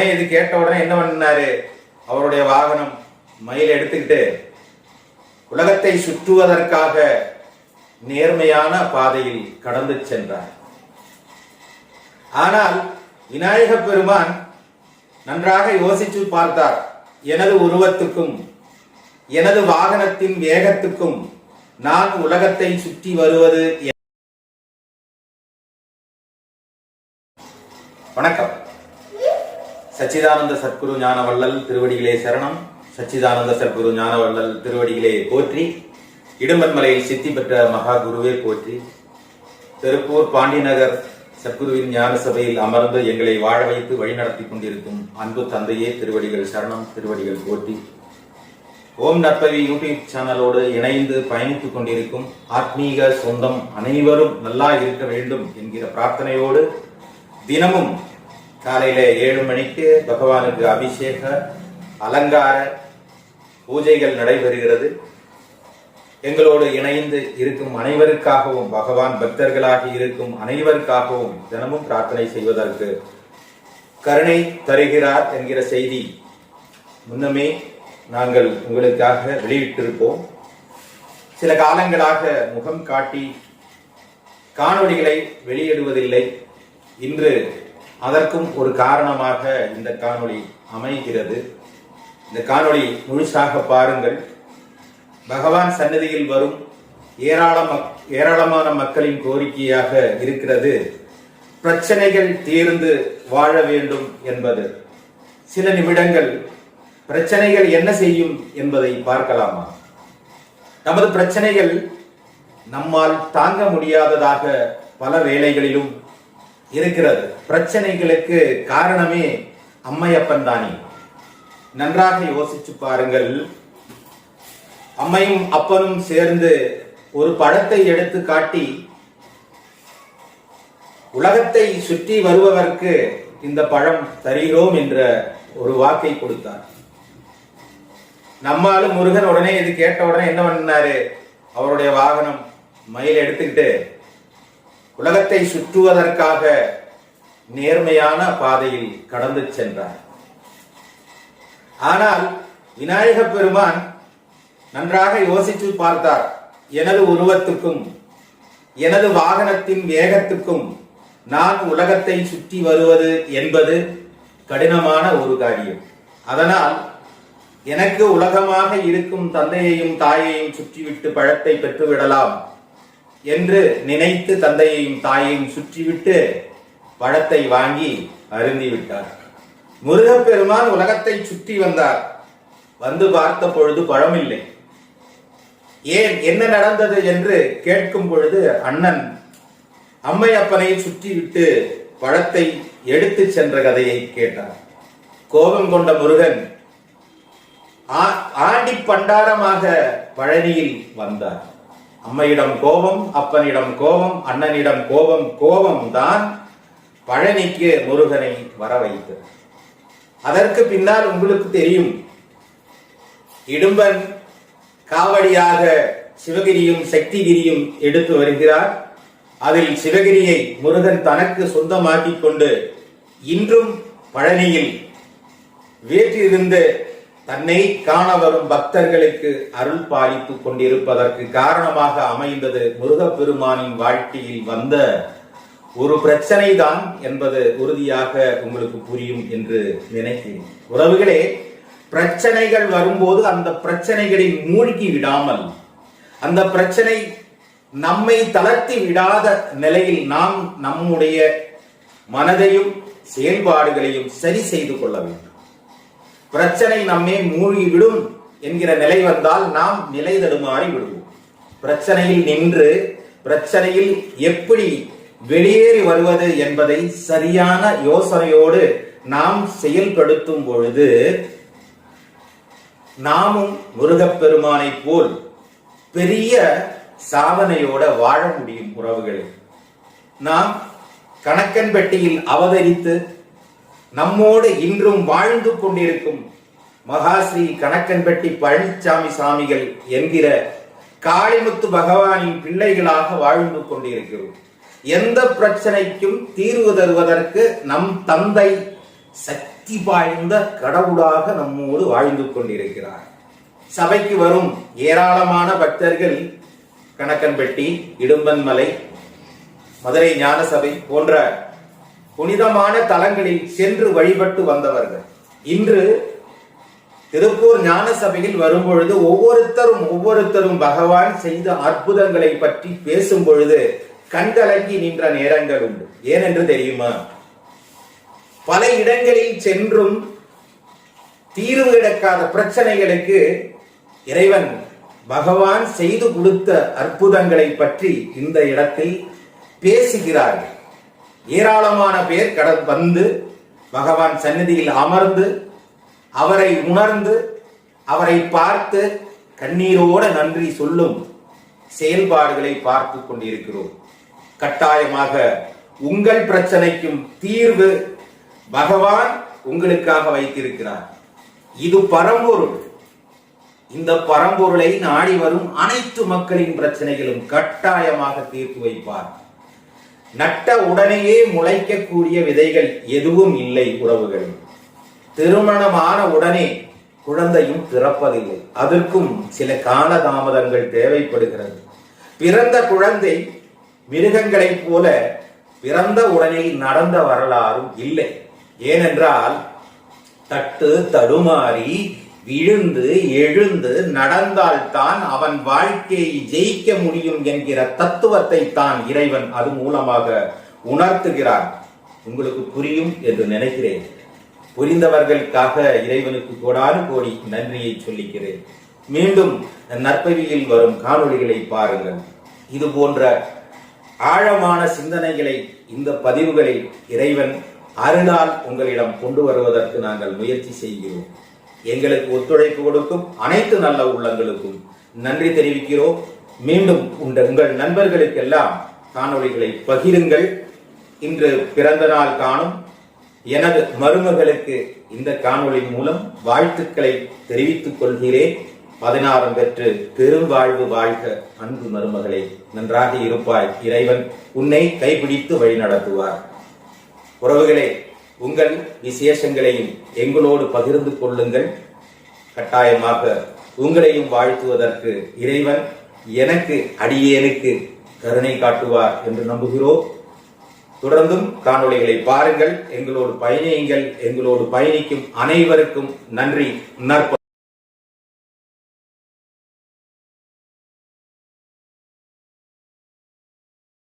உடனே இது கேட்ட உடனே என்ன பண்ணாரு அவருடைய வாகனம் மயில் எடுத்துக்கிட்டு உலகத்தை சுற்றுவதற்காக நேர்மையான பாதையில் கடந்து சென்றார். ஆனால் விநாயக பெருமான் நன்றாக யோசித்து பார்த்தார். எனது உருவத்துக்கும் எனது வாகனத்தின் வேகத்துக்கும் நான் உலகத்தை சுற்றி வருவது வணக்கம். சச்சிதானந்த சத்குரு ஞானவள்ளல் திருவடிகளே சரணம். சச்சிதானந்த சத்குரு ஞானவள்ளல் திருவடிகளே போற்றி. இடும்பன்மலையில் சித்தி பெற்ற மகா குருவே போற்றி. திருப்பூர் பாண்டிநகர் சத்குருவின் ஞான சபையில் அமர்ந்து எங்களை வாழ வைத்து வழிநடத்தி கொண்டிருக்கும் அன்பு தந்தையே திருவடிகள் சரணம் திருவடிகள் போற்றி. ஓம் நற்பவி யூடியூப் சேனலோடு இணைந்து பயணித்துக் கொண்டிருக்கும் ஆத்மீக சொந்தம் அனைவரும் நல்லா இருக்க வேண்டும் என்கிற பிரார்த்தனையோடு தினமும் காலையில ஏழு மணிக்கு பகவானுக்கு அபிஷேக அலங்கார பூஜைகள் நடைபெறுகிறது. எங்களோடு இணைந்து இருக்கும் அனைவருக்காகவும் பகவான் பக்தர்களாக இருக்கும் அனைவருக்காகவும் தினமும் பிரார்த்தனை செய்வதற்கு கருணை தருகிறார் என்கிற செய்தி முன்னமே நாங்கள் உங்களுக்காக வெளியிட்டிருப்போம். சில காலங்களாக முகம் காட்டி காணொளிகளை வெளியிடுவதில்லை. இன்று அதற்கும் ஒரு காரணமாக இந்த காணொளி அமைகிறது. இந்த காணொளி முழுசாக பாருங்கள். பகவான் சன்னதியில் வரும் ஏராளம் ஏராளமான மக்களின் கோரிக்கையாக இருக்கிறது. பிரச்சனைகள் தீர்ந்து வாழ வேண்டும் என்பது. சில நிமிடங்கள் பிரச்சனைகள் என்ன செய்யும் என்பதை பார்க்கலாமா? நமது பிரச்சனைகள் நம்மால் தாங்க முடியாததாக பல வேளைகளிலும் இருக்கிறது. பிரச்சனைகளுக்கு காரணமே அம்மையப்பன் தானே. நன்றாக யோசிச்சு பாருங்கள். அம்மையும் அப்பனும் சேர்ந்து ஒரு படத்தை எடுத்து காட்டி உலகத்தை சுற்றி வருபவர்க்கு இந்த பழம் தருகிறோம் என்ற ஒரு வாக்கை கொடுத்தார். நம்மாலும் முருகன் உடனே இது கேட்ட உடனே என்ன பண்ணாரு? அவருடைய வாகனம் மயில் எடுத்துக்கிட்டு உலகத்தை சுற்றுவதற்காக நேர்மையான பாதையில் கடந்து சென்றார். ஆனால் விநாயக பெருமான் நன்றாக யோசித்து பார்த்தார். எனது உருவத்துக்கும் எனது வாகனத்தின் வேகத்துக்கும் நான் உலகத்தை சுற்றி வருவது என்பது கடினமான ஒரு காரியம். அதனால் எனக்கு உலகமாக இருக்கும் தந்தையையும் தாயையும் சுற்றிவிட்டு பழத்தை பெற்றுவிடலாம். என்று நினைத்து தந்தையையும் தாயையும் சுற்றிவிட்டு பழத்தை வாங்கி அருந்திவிட்டார். முருகப்பெருமான் உலகத்தை சுற்றி வந்தார். வந்து பார்த்த பொழுது பழமில்லை. ஏன் என்ன நடந்தது என்று கேட்கும் பொழுது அண்ணன் அம்மையப்பனை சுற்றிவிட்டு பழத்தை எடுத்து சென்ற கதையை கேட்டார். கோபம் கொண்ட முருகன் ஆ- ஆண்டி பண்டாரமாக பழனியில் வந்தார். அம்மையிடம் கோபம் அப்பனிடம் கோபம் அண்ணனிடம் கோபம் கோபம் தான் பழனிக்கு முருகனை வர வைத்தது அதற்கு பின்னால் உங்களுக்கு தெரியும் இடும்பன் காவடியாக சிவகிரியும் சக்திகிரியும் எடுத்து வருகிறார். அதில் சிவகிரியை முருகன் தனக்கு சொந்தமாக்கிக் கொண்டு இன்றும் பழனியில் வீற்றிருந்து தன்னை காண வரும் பக்தர்களுக்கு அருள் பாலித்துக் கொண்டிருப்பதற்கு காரணமாக அமைந்தது முருகப்பெருமானின் வாழ்க்கையில் வந்த ஒரு பிரச்சனை தான் என்பது உறுதியாக உங்களுக்கு புரியும் என்று நினைக்கிறேன். உறவுகளே பிரச்சனைகள் வரும்போது அந்த பிரச்சனைகளில் மூழ்கி விடாமல் அந்த பிரச்சனை நம்மை தளர்த்தி விடாத நிலையில் நாம் நம்முடைய மனதையும் செயல்பாடுகளையும் சரி செய்து கொள்ள வேண்டும். பிரச்சனை நம்மே மூழ்கிவிடும் என்கிற நிலை வந்தால் நாம் நிலை தடுமாறி விடுவோம். பிரச்சனையில் நின்று பிரச்சனையில் எப்படி வெளியேறி வருவது என்பதை சரியான யோசனையோடு நாம் செயல்படுத்தும் பொழுது நாமும் முருகப்பெருமானைப் போல் பெரிய சாதனையோட வாழ முடியும் உறவுகளில். நாம் கணக்கன் பெட்டியில் அவதரித்து நம்மோடு இன்றும் வாழ்ந்து கொண்டிருக்கும் மகாஸ்ரீ கணக்கன்பட்டி பழனிசாமி சாமிகள் என்கிற காளிமுத்து பகவானின் பிள்ளைகளாக வாழ்ந்து கொண்டிருக்கிறோம். எந்த பிரச்சனைக்கும் தீர்வு தருவதற்கு நம் தந்தை சக்தி வாய்ந்த கடவுளாக நம்மோடு வாழ்ந்து கொண்டிருக்கிறார். சபைக்கு வரும் ஏராளமான பக்தர்கள் கணக்கன்பட்டி இடும்பன்மலை மதுரை ஞான சபை போன்ற புனிதமான தலங்களில் சென்று வழிபட்டு வந்தவர்கள். இன்று திருப்பூர் ஞான சபையில் வரும்பொழுது ஒவ்வொருத்தரும் ஒவ்வொருத்தரும் பகவான் செய்த அற்புதங்களை பற்றி பேசும் பொழுது கண்கலங்கி நின்ற நேரங்கள் உண்டு. ஏனென்று தெரியுமா? பல இடங்களில் சென்றும் தீர்வு கிடைக்காத பிரச்சனைகளுக்கு இறைவன் பகவான் செய்து கொடுத்த அற்புதங்களை பற்றி இந்த இடத்தில் பேசுகிறார்கள். ஏராளமான பேர் கடல் வந்து பகவான் சந்நிதியில் அமர்ந்து அவரை உணர்ந்து அவரை பார்த்து கண்ணீரோட நன்றி சொல்லும் செயல்பாடுகளை பார்த்து கொண்டிருக்கிறோம். கட்டாயமாக உங்கள் பிரச்சனைக்கும் தீர்வு பகவான் உங்களுக்காக வைத்திருக்கிறார். இது பரம்பொருள். இந்த பரம்பொருளை நாடி வரும் அனைத்து மக்களின் பிரச்சனைகளும் கட்டாயமாக தீர்த்து வைப்பார். நட்ட உடனேயே முளைக்கக்கூடிய விதைகள் எதுவும் இல்லை உறவுகள். திருமணமான உடனே குழந்தையும் பிறப்பதில்லை. அதற்கும் சில காலதாமதங்கள் தேவைப்படுகிறது. பிறந்த குழந்தை மிருகங்களைப் போல பிறந்த உடனே நடந்த வரலாறும் இல்லை. ஏனென்றால் தட்டு தடுமாறி விழுந்து எழுந்து நடந்தால்தான் அவன் வாழ்க்கையை ஜெயிக்க முடியும் என்கிற தத்துவத்தை தான் இறைவன் அது மூலமாக உணர்த்துகிறான் உங்களுக்கு புரியும் என்று நினைக்கிறேன். புரிந்தவர்களுக்காக இறைவனுக்கு கோடானு கோடி நன்றியை சொல்லிக்கிறேன். மீண்டும் நற்பவியில் வரும் காணொளிகளை பாருங்கள். இது போன்ற ஆழமான சிந்தனைகளை இந்த பதிவுகளில் இறைவன் அருளால் உங்களிடம் கொண்டு வருவதற்கு நாங்கள் முயற்சி செய்கிறோம். எங்களுக்கு ஒத்துழைப்பு கொடுக்கும் அனைத்து நல்ல உள்ளங்களுக்கும் நன்றி தெரிவிக்கிறோம். மீண்டும் உண்ட உங்கள் நண்பர்களுக்கெல்லாம் காணொளிகளை பகிருங்கள். இன்று பிறந்த நாள் காணும். எனது மருமகளுக்கு இந்த காணொளி மூலம் வாழ்த்துக்களை தெரிவித்துக் கொள்கிறேன். பதினாறும் பெற்று பெரும் வாழ்வு வாழ்க அன்பு மருமகளே. நன்றாக இருப்பாய் இறைவன் உன்னை கைப்பிடித்து வழிநடத்துவார். உறவுகளே உங்கள் விசேஷங்களையும் எங்களோடு பகிர்ந்து கொள்ளுங்கள். கட்டாயமாக உங்களையும் வாழ்த்துவதற்கு இறைவன் எனக்கு அடியேனுக்கு கருணை காட்டுவார் என்று நம்புகிறோம். தொடர்ந்தும் காணொளிகளை பாருங்கள். எங்களோடு பயணியுங்கள். எங்களோடு பயணிக்கும் அனைவருக்கும் நன்றி. நற்ப